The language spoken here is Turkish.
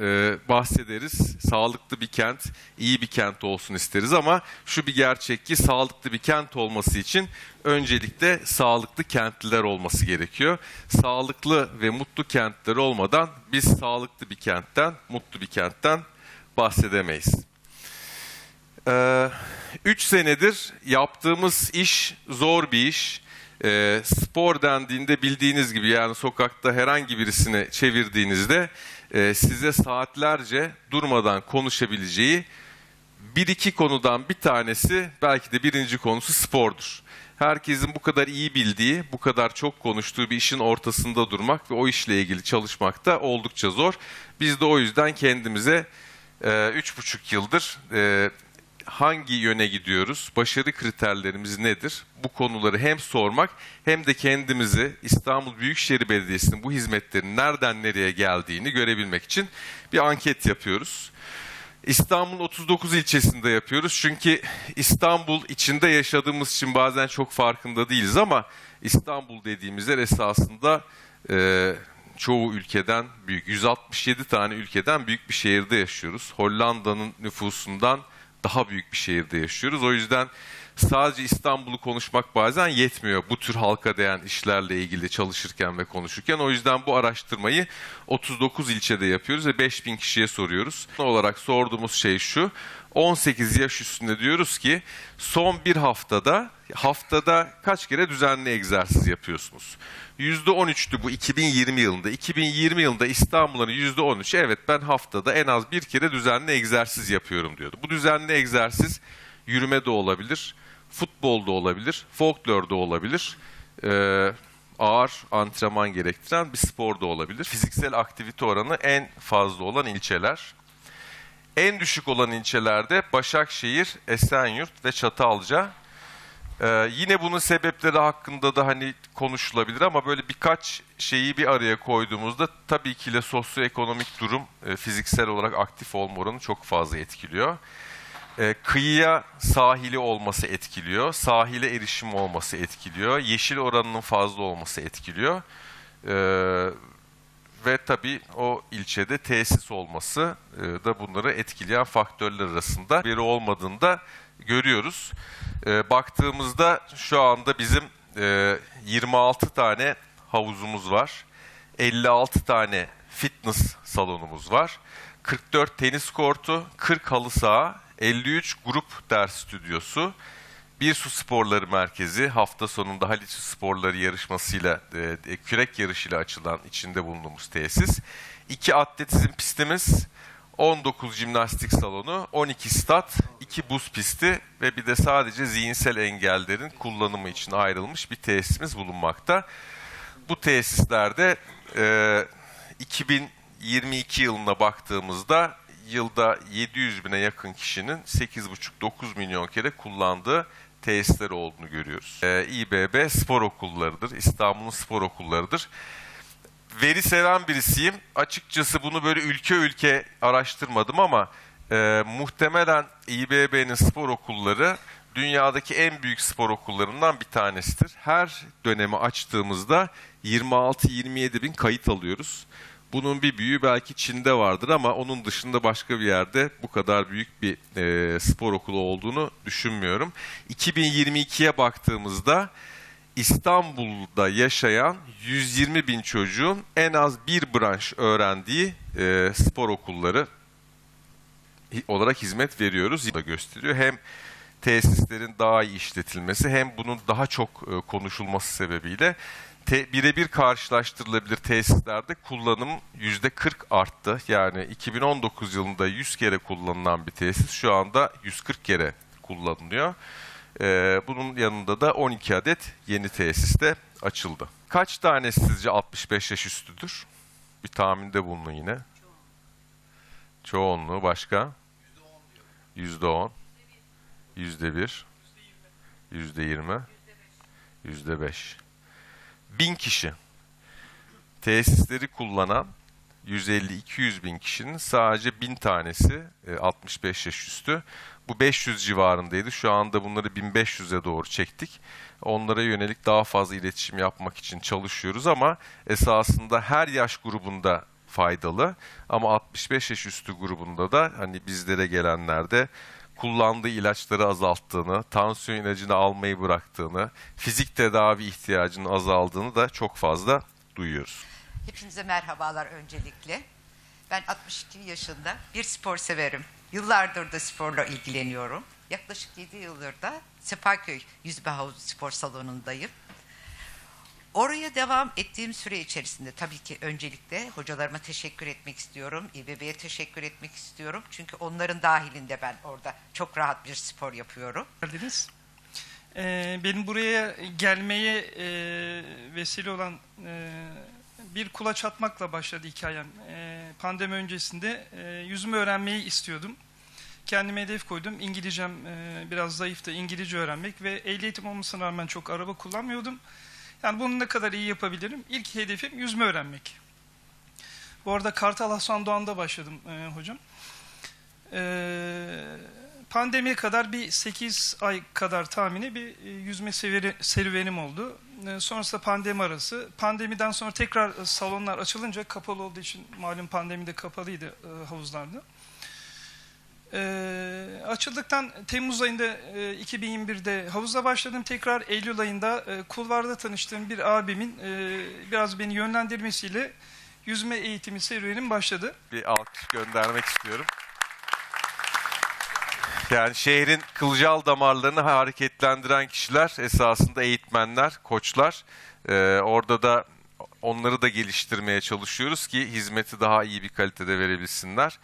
e, bahsederiz. Sağlıklı bir kent, iyi bir kent olsun isteriz ama şu bir gerçek ki sağlıklı bir kent olması için öncelikle sağlıklı kentliler olması gerekiyor. Sağlıklı ve mutlu kentler olmadan biz sağlıklı bir kentten, mutlu bir kentten bahsedemeyiz. Ee, üç senedir yaptığımız iş zor bir iş. Ee, spor dendiğinde bildiğiniz gibi yani sokakta herhangi birisini çevirdiğinizde e, size saatlerce durmadan konuşabileceği bir iki konudan bir tanesi belki de birinci konusu spordur. Herkesin bu kadar iyi bildiği, bu kadar çok konuştuğu bir işin ortasında durmak ve o işle ilgili çalışmak da oldukça zor. Biz de o yüzden kendimize e, üç buçuk yıldır e, hangi yöne gidiyoruz, başarı kriterlerimiz nedir? Bu konuları hem sormak hem de kendimizi İstanbul Büyükşehir Belediyesi'nin bu hizmetlerin nereden nereye geldiğini görebilmek için bir anket yapıyoruz. İstanbul'un 39 ilçesinde yapıyoruz. Çünkü İstanbul içinde yaşadığımız için bazen çok farkında değiliz ama İstanbul dediğimiz yer esasında e, çoğu ülkeden büyük. 167 tane ülkeden büyük bir şehirde yaşıyoruz. Hollanda'nın nüfusundan daha büyük bir şehirde yaşıyoruz. O yüzden sadece İstanbul'u konuşmak bazen yetmiyor bu tür halka değen işlerle ilgili çalışırken ve konuşurken. O yüzden bu araştırmayı 39 ilçede yapıyoruz ve 5000 kişiye soruyoruz. olarak sorduğumuz şey şu. 18 yaş üstünde diyoruz ki son bir haftada haftada kaç kere düzenli egzersiz yapıyorsunuz? %13'tü bu 2020 yılında. 2020 yılında İstanbul'un %13 evet ben haftada en az bir kere düzenli egzersiz yapıyorum diyordu. Bu düzenli egzersiz yürüme de olabilir, futbol da olabilir, folklor da olabilir. Ee, ağır antrenman gerektiren bir spor da olabilir. Fiziksel aktivite oranı en fazla olan ilçeler. En düşük olan ilçelerde Başakşehir, Esenyurt ve Çatalca. Ee, yine bunun sebepleri hakkında da hani konuşulabilir ama böyle birkaç şeyi bir araya koyduğumuzda tabii ki de sosyoekonomik durum e, fiziksel olarak aktif olma oranı çok fazla etkiliyor. E, kıyıya sahili olması etkiliyor, sahile erişim olması etkiliyor, yeşil oranının fazla olması etkiliyor. E, ve tabii o ilçede tesis olması e, da bunları etkileyen faktörler arasında biri olmadığını da görüyoruz. E, baktığımızda şu anda bizim e, 26 tane havuzumuz var, 56 tane fitness salonumuz var, 44 tenis kortu, 40 halı saha, 53 grup ders stüdyosu, bir su sporları merkezi hafta sonunda Haliç Sporları yarışmasıyla e, e, kürek yarışıyla açılan içinde bulunduğumuz tesis. iki atletizm pistimiz, 19 jimnastik salonu, 12 stat, 2 buz pisti ve bir de sadece zihinsel engellerin kullanımı için ayrılmış bir tesisimiz bulunmakta. Bu tesislerde e, 2022 yılına baktığımızda yılda 700 bine yakın kişinin 8,5-9 milyon kere kullandığı tesisler olduğunu görüyoruz. Ee, İBB spor okullarıdır, İstanbul'un spor okullarıdır. Veri seven birisiyim. Açıkçası bunu böyle ülke ülke araştırmadım ama e, muhtemelen İBB'nin spor okulları dünyadaki en büyük spor okullarından bir tanesidir. Her dönemi açtığımızda 26-27 bin kayıt alıyoruz. Bunun bir büyüğü belki Çin'de vardır ama onun dışında başka bir yerde bu kadar büyük bir e, spor okulu olduğunu düşünmüyorum. 2022'ye baktığımızda İstanbul'da yaşayan 120 bin çocuğun en az bir branş öğrendiği e, spor okulları olarak hizmet veriyoruz. Da gösteriyor. Hem tesislerin daha iyi işletilmesi hem bunun daha çok e, konuşulması sebebiyle birebir karşılaştırılabilir tesislerde kullanım yüzde 40 arttı. Yani 2019 yılında 100 kere kullanılan bir tesis şu anda 140 kere kullanılıyor. Ee, bunun yanında da 12 adet yeni tesis de açıldı. Kaç tane sizce 65 yaş üstüdür? Bir tahminde bulunun yine. Çoğunluğu başka? Yüzde on. Yüzde bir. Yüzde yirmi. Yüzde beş bin kişi tesisleri kullanan 150-200 bin kişinin sadece bin tanesi 65 yaş üstü. Bu 500 civarındaydı. Şu anda bunları 1500'e doğru çektik. Onlara yönelik daha fazla iletişim yapmak için çalışıyoruz ama esasında her yaş grubunda faydalı. Ama 65 yaş üstü grubunda da hani bizlere gelenlerde kullandığı ilaçları azalttığını, tansiyon ilacını almayı bıraktığını, fizik tedavi ihtiyacının azaldığını da çok fazla duyuyoruz. Hepinize merhabalar öncelikle. Ben 62 yaşında bir spor severim. Yıllardır da sporla ilgileniyorum. Yaklaşık 7 yıldır da Sefaköy Yüzme Havuzu Spor Salonu'ndayım. Oraya devam ettiğim süre içerisinde tabii ki öncelikle hocalarıma teşekkür etmek istiyorum. İBB'ye teşekkür etmek istiyorum. Çünkü onların dahilinde ben orada çok rahat bir spor yapıyorum. geldiniz. Ee, benim buraya gelmeye e, vesile olan e, bir kulaç atmakla başladı hikayem. E, pandemi öncesinde e, yüzümü öğrenmeyi istiyordum. Kendime hedef koydum. İngilizcem e, biraz zayıftı. İngilizce öğrenmek ve ehliyetim olmasına rağmen çok araba kullanmıyordum. Yani bunu ne kadar iyi yapabilirim? İlk hedefim yüzme öğrenmek. Bu arada Kartal Hasan Doğan'da başladım e, hocam. Ee, pandemiye kadar bir 8 ay kadar tahmini bir e, yüzme severi- serüvenim oldu. Ee, sonrasında pandemi arası. Pandemiden sonra tekrar e, salonlar açılınca kapalı olduğu için malum pandemide kapalıydı e, havuzlarda. Ee, açıldıktan Temmuz ayında e, 2021'de havuza başladım. Tekrar Eylül ayında e, kulvarda tanıştığım bir abimin e, biraz beni yönlendirmesiyle yüzme eğitimi serüvenim başladı. bir alkış göndermek istiyorum. Yani şehrin kılcal damarlarını hareketlendiren kişiler esasında eğitmenler, koçlar. Ee, orada da onları da geliştirmeye çalışıyoruz ki hizmeti daha iyi bir kalitede verebilsinler.